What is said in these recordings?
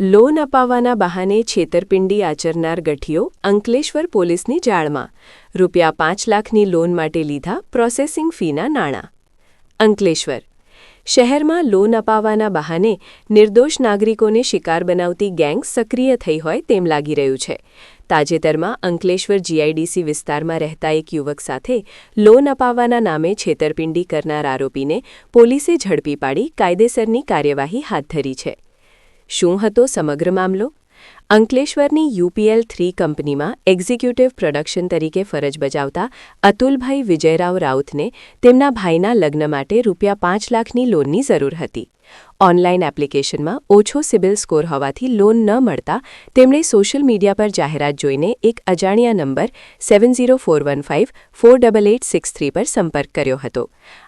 Loan અપાવવાના બહાને છેતરપિંડી આચરનાર ગઠિયો અંકલેશ્વર પોલીસની જાળમાં. રૂપિયા પાંચ લાખની લોન માટે લીધા પ્રોસેસિંગ ફીના નાણાં. અંકલેશ્વર. શહેરમાં લોન અપાવવાના બહાને નિર્દોષ નાગરિકોને શિકાર બનાવતી ગેંગ સક્રિય થઈ હોય તેમ લાગી રહ્યું છે. તાજેતરમાં અંકલેશ્વર જીઆઈડીસી વિસ્તારમાં રહેતા એક યુવક સાથે લોન અપાવવાના નામે છેતરપિંડી કરનાર આરોપીને પોલીસે ઝડપી પાડી કાયદેસરની કાર્યવાહી હાથ ધરી છે. શું હતો સમગ્ર મામલો? અંકલેશ્વરની યુપીએલ થ્રી કંપનીમાં એક્ઝિક્યુટિવ પ્રોડક્શન તરીકે ફરજ બજાવતા અતુલભાઈ વિજયરાવ રાઉતને તેમના ભાઈના લગ્ન માટે રૂપિયા પાંચ લાખની લોનની જરૂર હતી. ઓનલાઈન એપ્લિકેશનમાં ઓછો સિબિલ સ્કોર હોવાથી લોન ન મળતા તેમણે સોશિયલ મીડિયા પર જાહેરાત જોઈને એક અજાણ્યા number seven zero four one five four double eight six three પર સંપર્ક કર્યો હતો.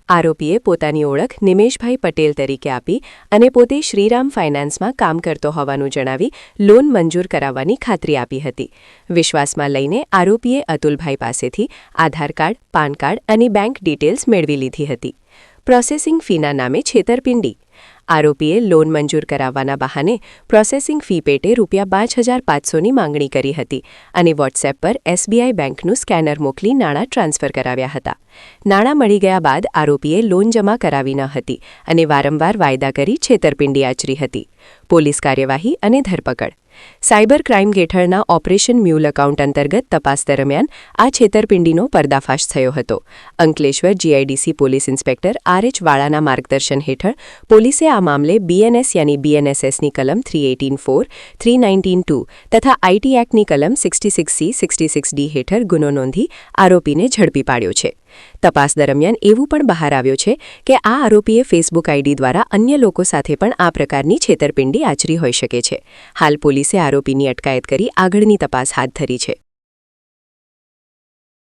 આરોપીએ પોતાની ઓળખ નિમેશભાઈ પટેલ તરીકે આપી અને પોતે શ્રીરામ ફાઇનાન્સમાં કામ કરતો હોવાનું જણાવી લોન મંજૂર કરાવવાની ખાતરી આપી હતી. વિશ્વાસમાં લઈને આરોપીએ અતુલભાઈ પાસેથી આધાર કાર્ડ, પાન અને બેંક ડિટેલ્સ મેળવી લીધી હતી. પ્રોસેસિંગ ફીના નામે છેતરપિંડી આરોપીએ લોન મંજૂર કરાવવાના બહાને પ્રોસેસિંગ ફી પેટે રૂપિયા પાંચ હજાર પાંચસોની માંગણી કરી હતી અને વોટ્સએપ પર એસબીઆઈ બેંકનું સ્કેનર મોકલી નાણાં ટ્રાન્સફર કરાવ્યા હતા. નાણાં મળી ગયા બાદ આરોપીએ લોન જમા કરાવી ન હતી અને વારંવાર વાયદા કરી છેતરપિંડી આચરી હતી. પોલીસ કાર્યવાહી અને ધરપકડ. સાયબર ક્રાઇમ હેઠળના ઓપરેશન મ્યુલ એકાઉન્ટ અંતર્ગત તપાસ દરમિયાન આ છેતરપિંડીનો પર્દાફાશ થયો હતો. Ankleshwar GIDC police inspector R H વાળાના માર્ગદર્શન હેઠળ પોલીસે આ મામલે બીએનએસ યાની બીએનએસએસની કલમ three eighteen four three nineteen two તથા આઈટી એક્ટની કલમ sixty six C sixty six D હેઠળ ગુનો નોંધી આરોપીને ઝડપી પાડ્યો છે. તપાસ દરમિયાન એવું પણ બહાર આવ્યો છે કે આ આરોપીએ ફેસબુક આઈડી દ્વારા અન્ય લોકો સાથે પણ આ પ્રકારની છેતરપિંડી આચરી હોઈ શકે છે. હાલ પોલીસે આરોપીની અટકાયત કરી આગળની તપાસ હાથ ધરી છે.